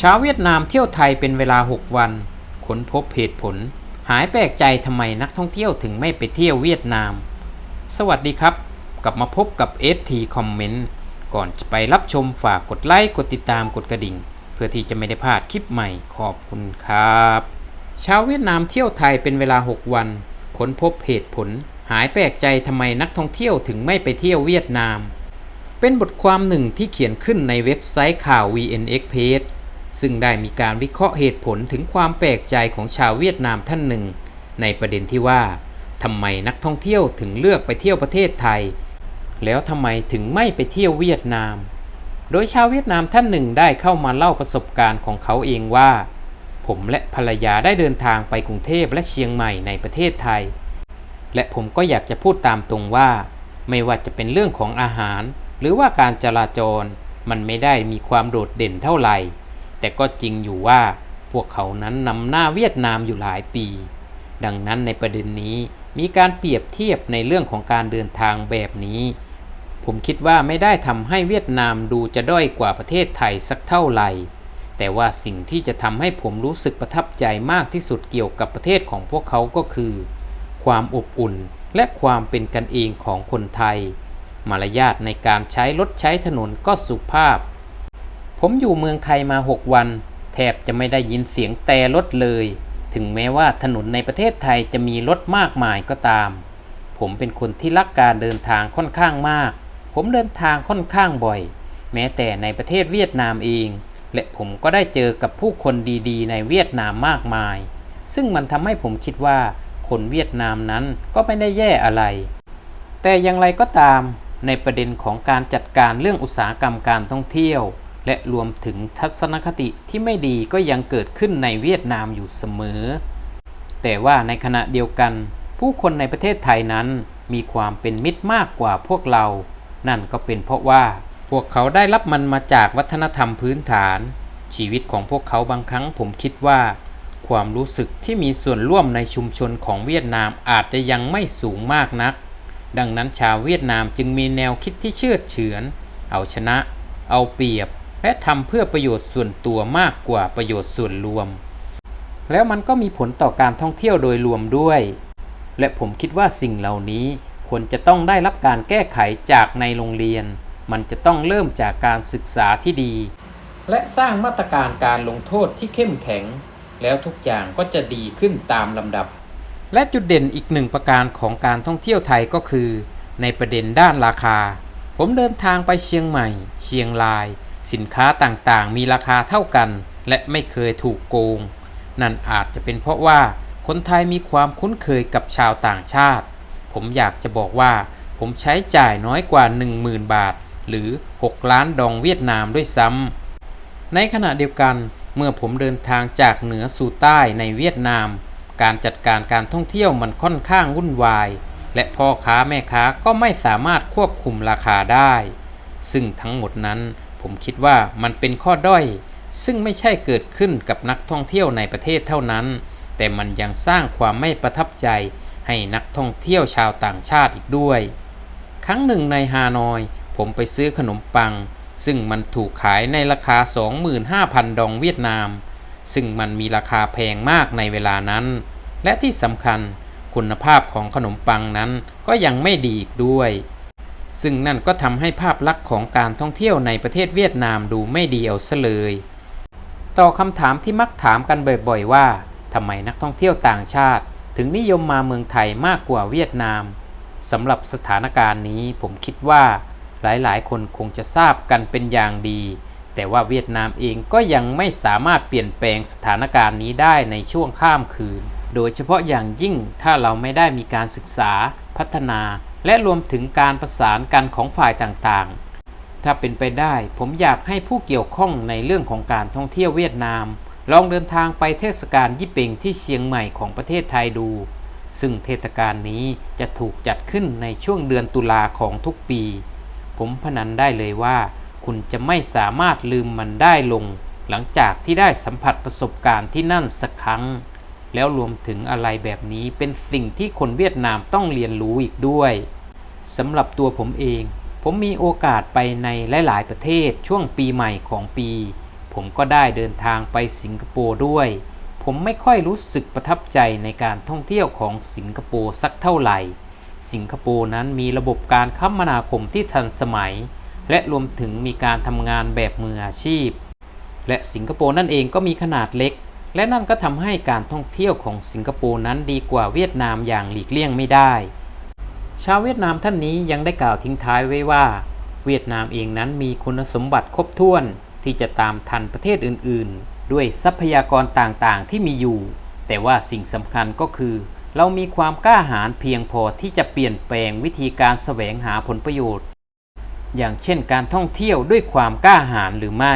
ชาวเวียดนามเที่ยวไทยเป็นเวลา 6 วันค้นพบเหตุผล หายแปลกใจทำไมนักท่องเที่ยวถึงไม่ไปเที่ยวเวียดนาม สวัสดีครับ กลับมาพบกับ ST Comment ก่อนจะไปรับชมฝากกดไลค์กดติดตามกดกระดิ่ง เพื่อที่จะไม่ได้พลาดคลิปใหม่ขอบคุณครับชาวเวียดนามเที่ยวไทยเป็นเวลา 6 วันค้นพบเหตุผล หายแปลกใจทำไมนักท่องเที่ยวถึงไม่ไปเที่ยวเวียดนาม เป็นบทความหนึ่งที่เขียนขึ้นในเว็บไซต์ข่าว VNX Page ซึ่งได้มีการวิเคราะห์เหตุผลถึงความแปลกใจของชาวเวียดนามท่านหนึ่ง ในประเด็นที่ว่าทำไมนักท่องเที่ยวถึงเลือกไปเที่ยวประเทศไทย แล้วทำไมถึงไม่ไปเที่ยวเวียดนาม โดยชาวเวียดนามท่านหนึ่งได้เข้ามาเล่าประสบการณ์ของเขาเองว่า ผมและภรรยาได้เดินทางไปกรุงเทพและเชียงใหม่ในประเทศไทย และผมก็อยากจะพูดตามตรงว่า ไม่ว่าจะเป็นเรื่องของอาหาร หรือว่าการจราจร มันไม่ได้มีความโดดเด่นเท่าไหร่ แต่ก็จริงอยู่ว่าพวกเขานั้นนำหน้าเวียดนามอยู่หลายปี ดังนั้นในประเด็นนี้มีการเปรียบเทียบในเรื่องของการเดินทางแบบนี้ ผมคิดว่าไม่ได้ทำให้เวียดนามดูจะด้อยกว่าประเทศไทยสักเท่าไหร่ แต่ว่าสิ่งที่จะทำให้ผมรู้สึกประทับใจมากที่สุดเกี่ยวกับประเทศของพวกเขาก็คือ ความอบอุ่นและความเป็นกันเองของคนไทย มารยาทในการใช้รถใช้ถนนก็สุภาพ ผมอยู่เมืองไทยมา 6 วัน แทบจะไม่ได้ยินเสียงแต่รถเลย ถึงแม้ว่าถนนในประเทศไทยจะมีรถมากมายก็ตาม ผมเป็นคนที่รักการเดินทางค่อนข้างมาก ผมเดินทางค่อนข้างบ่อย แม้แต่ในประเทศเวียดนามเอง และผมก็ได้เจอกับผู้คนดีๆ ในเวียดนามมากมาย ซึ่งมันทำให้ผมคิดว่าคนเวียดนามนั้นก็ไม่ได้แย่อะไร แต่อย่างไรก็ตาม ในประเด็นของการจัดการเรื่องอุตสาหกรรมการท่องเที่ยว และรวมถึงทัศนคติที่ไม่ดีก็ยังเกิดขึ้นในเวียดนามอยู่เสมอ แต่ว่าในขณะเดียวกัน ผู้คนในประเทศไทยนั้นมีความเป็นมิตรมากกว่าพวกเรา นั่นก็เป็นเพราะว่าพวกเขาได้รับมันมาจากวัฒนธรรมพื้นฐาน ชีวิตของพวกเขาบางครั้งผมคิดว่า ความรู้สึกที่มีส่วนร่วมในชุมชนของเวียดนามอาจจะยังไม่สูงมากนัก ดังนั้นชาวเวียดนามจึงมีแนวคิดที่เชื่อเฉือน เอาชนะ เอาเปรียบ และทำเพื่อประโยชน์ส่วนตัวมากกว่าประโยชน์ส่วนรวม แล้วมันก็มีผลต่อการท่องเที่ยวโดยรวมด้วย และผมคิดว่าสิ่งเหล่านี้ควรจะต้องได้รับการแก้ไขจากในโรงเรียน มันจะต้องเริ่มจากการศึกษาที่ดี และสร้างมาตรการการลงโทษที่เข้มแข็ง แล้วทุกอย่างก็จะดีขึ้นตามลำดับ และจุดเด่นอีกหนึ่งประการของการท่องเที่ยวไทยก็คือ ในประเด็นด้านราคา ผมเดินทางไปเชียงใหม่ เชียงราย สินค้าต่างๆ มีราคาเท่ากัน และไม่เคยถูกโกง นั่นอาจจะเป็นเพราะว่าคนไทยมีความคุ้นเคยกับชาวต่างชาติ ผมอยากจะบอกว่า ผมใช้จ่ายน้อยกว่า 10,000 บาท หรือ 6 ล้านดองเวียดนามด้วยซ้ำในขณะเดียวกันเมื่อผมเดินทางจากเหนือสู่ใต้ในเวียดนาม การจัดการการท่องเที่ยวมันค่อนข้างวุ่นวาย และพ่อค้าแม่ค้าก็ไม่สามารถควบคุมราคาได้ ซึ่งทั้งหมดนั้น ผมคิดว่ามันเป็นข้อด้อย ซึ่งไม่ใช่เกิดขึ้นกับนักท่องเที่ยวในประเทศเท่านั้น แต่มันยังสร้างความไม่ประทับใจ ให้นักท่องเที่ยวชาวต่างชาติอีกด้วย ครั้งหนึ่งในฮานอย ผมไปซื้อขนมปัง ซึ่งมันถูกขายในราคา 25,000 ดองเวียดนาม ซึ่งมันมีราคาแพงมากในเวลานั้น และที่สำคัญคุณภาพของขนมปังนั้นก็ยังไม่ดีอีกด้วย ซึ่งนั่นก็ทำให้ภาพลักษณ์ของการท่องเที่ยวในประเทศเวียดนามดูไม่ดีเอาซะเลย ต่อคำถามที่มักถามกันบ่อยๆว่าทำไมนักท่องเที่ยวต่างชาติ ถึงนิยมมาเมืองไทยมากกว่าเวียดนามสำหรับสถานการณ์นี้ผมคิดว่าหลายๆ คนคงจะทราบกันเป็นอย่างดี แต่ว่าเวียดนามเองก็ยังไม่สามารถเปลี่ยนแปลงสถานการณ์นี้ได้ในช่วงข้ามคืน โดยเฉพาะอย่างยิ่งถ้าเราไม่ได้มีการศึกษาพัฒนา และรวมถึงการประสานกันของฝ่ายต่างๆ ถ้าเป็นไปได้ผมอยากให้ผู้เกี่ยวข้องในเรื่องของการท่องเที่ยวเวียดนาม ลองเดินทางไปเทศกาลยี่เป่งที่เชียงใหม่ของประเทศไทยดู ซึ่งเทศกาลนี้จะถูกจัดขึ้นในช่วงเดือนตุลาของทุกปี ผมพนันได้เลยว่า คุณจะไม่สามารถลืมมันได้ลง หลังจากที่ได้สัมผัสประสบการณ์ที่นั่นสักครั้งแล้วรวมถึงอะไรแบบนี้เป็นสิ่งที่คนเวียดนามต้องเรียนรู้อีกด้วย สำหรับตัวผมเอง ผมมีโอกาสไปในหลาย ๆ ประเทศช่วงปีใหม่ของปี ผมก็ได้เดินทางไปสิงคโปร์ด้วย ผมไม่ค่อยรู้สึกประทับใจในการท่องเที่ยวของสิงคโปร์สักเท่าไหร่ สิงคโปร์นั้นมีระบบการคมนาคมที่ทันสมัย และรวมถึงมีการทำงานแบบมืออาชีพ และสิงคโปร์นั่นเองก็มีขนาดเล็ก และนั่นก็ทำให้การท่องเที่ยวของสิงคโปร์นั้นดีกว่าเวียดนามอย่างหลีกเลี่ยงไม่ได้ ชาวเวียดนามท่านนี้ยังได้กล่าวทิ้งท้ายไว้ว่า เวียดนามเองนั้นมีคุณสมบัติครบถ้วนที่จะตามทันประเทศอื่น ๆ ด้วยทรัพยากรต่างๆ ที่มีอยู่ แต่ว่าสิ่งสำคัญก็คือ เรามีความกล้าหาญเพียงพอที่จะเปลี่ยนแปลงวิธีการแสวงหาผลประโยชน์ อย่างเช่นการท่องเที่ยวด้วยความกล้าหาญหรือไม่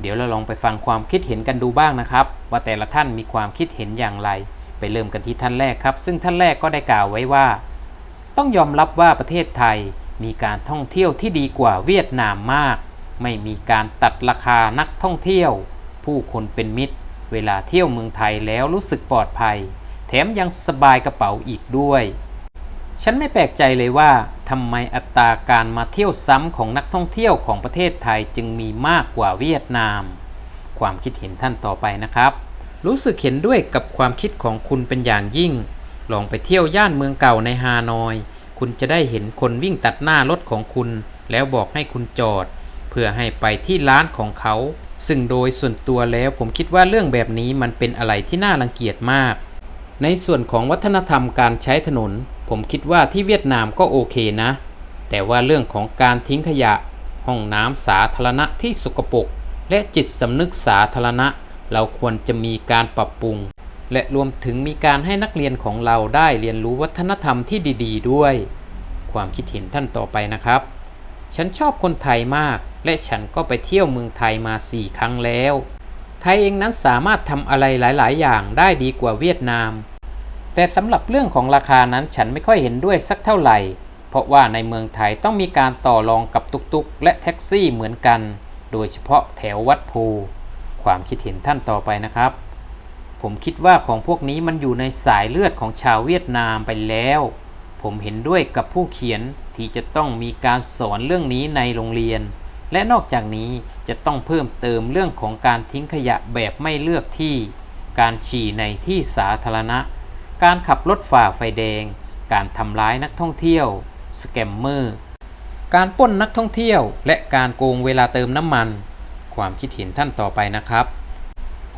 เดี๋ยวเราลองไปฟังความคิดเห็นกันดูบ้างนะครับ ว่าแต่ละท่านมีความคิดเห็นอย่างไร ไปเริ่มกันที่ท่านแรกครับ ซึ่งท่านแรกก็ได้กล่าวไว้ว่า ต้องยอมรับว่าประเทศไทยมีการท่องเที่ยวที่ดีกว่าเวียดนามมาก ไม่มีการตัดราคานักท่องเที่ยว ผู้คนเป็นมิตร เวลาเที่ยวเมืองไทยแล้วรู้สึกปลอดภัย แถมยังสบายกระเป๋าอีกด้วย ฉันไม่แปลกใจเลยว่าทำไมอัตราการมาเที่ยวซ้ำของนักท่องเที่ยวของประเทศไทยจึงมีมากกว่าเวียดนาม ความคิดเห็นท่านต่อไปนะครับ รู้สึกเห็นด้วยกับความคิดของคุณเป็นอย่างยิ่ง ลองไปเที่ยวย่านเมืองเก่าในฮานอย คุณจะได้เห็นคนวิ่งตัดหน้ารถของคุณ แล้วบอกให้คุณจอด เพื่อให้ไปที่ร้านของเขา ซึ่งโดยส่วนตัวแล้วผมคิดว่าเรื่องแบบนี้มันเป็นอะไรที่น่ารังเกียจมาก ในส่วนของวัฒนธรรมการใช้ถนน ผมคิดว่าที่เวียดนามก็โอเคนะ แต่ว่าเรื่องของการทิ้งขยะ ห้องน้ำสาธารณะที่สกปรกและจิตสำนึกสาธารณะ เราควรจะมีการปรับปรุง และรวมถึงมีการให้นักเรียนของเราได้เรียนรู้วัฒนธรรมที่ดีๆด้วย ความคิดเห็นท่านต่อไปนะครับ ฉันชอบคนไทยมาก และฉันก็ไปเที่ยวเมืองไทยมา 4 ครั้งแล้ว ไทยเองนั้นสามารถทำอะไรหลาย ๆ อย่างได้ดีกว่าเวียดนาม แต่สำหรับเรื่องของราคานั้นฉันไม่ค่อยเห็นด้วยสักเท่าไหร่ เพราะว่าในเมืองไทยต้องมีการต่อรองกับตุกๆ และแท็กซี่เหมือนกัน โดยเฉพาะแถววัดโพความคิดเห็นท่านต่อไปนะครับ ผมคิดว่าของพวกนี้มันอยู่ในสายเลือดของชาวเวียดนามไปแล้ว ผมเห็นด้วยกับผู้เขียนที่จะต้องมีการสอนเรื่องนี้ในโรงเรียน และนอกจากนี้จะต้องเพิ่มเติมเรื่องของการทิ้งขยะแบบไม่เลือกที่ การฉี่ในที่สาธารณะ การขับรถฝ่าไฟแดง การทำร้ายนักท่องเที่ยว สแกมเมอร์ การป้นนักท่องเที่ยว และการโกงเวลาเติมน้ำมัน ความคิดเห็นท่านต่อไปนะครับ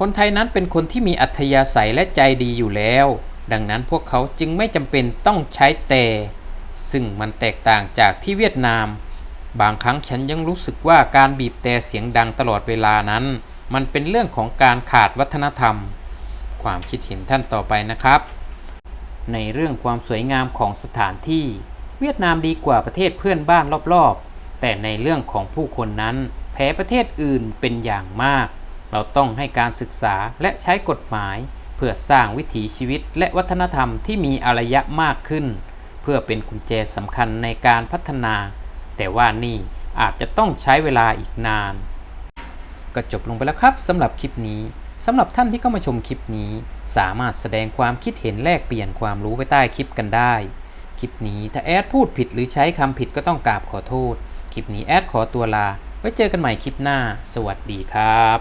คนไทยนั้นเป็นคนที่มีอัธยาศัยและใจดีอยู่แล้ว ดังนั้นพวกเขาจึงไม่จำเป็นต้องใช้แต่ ซึ่งมันแตกต่างจากที่เวียดนาม บางครั้งฉันยังรู้สึกว่าการบีบแต่เสียงดังตลอดเวลานั้น มันเป็นเรื่องของการขาดวัฒนธรรม ความคิดเห็นท่านต่อไปนะครับ ในเรื่องความสวยงามของสถานที่ เวียดนามดีกว่าประเทศเพื่อนบ้านรอบๆ แต่ในเรื่องของผู้คนนั้นแพ้ประเทศอื่นเป็นอย่างมาก เราต้องให้การศึกษาและใช้กฎหมาย เพื่อสร้างวิถีชีวิตและวัฒนธรรมที่มีอารยะมากขึ้น เพื่อเป็นกุญแจสำคัญในการพัฒนา แต่ว่านี่อาจจะต้องใช้เวลาอีกนาน ก็จบลงไปแล้วครับสำหรับคลิปนี้สำหรับท่านที่เข้ามาชมคลิปนี้ สามารถแสดงความคิดเห็นแลกเปลี่ยนความรู้ไว้ใต้คลิปกันได้ คลิปนี้ถ้าแอดพูดผิดหรือใช้คำผิดก็ต้องกราบขอโทษ คลิปนี้แอดขอตัวลา ไว้เจอกันใหม่คลิปหน้า สวัสดีครับ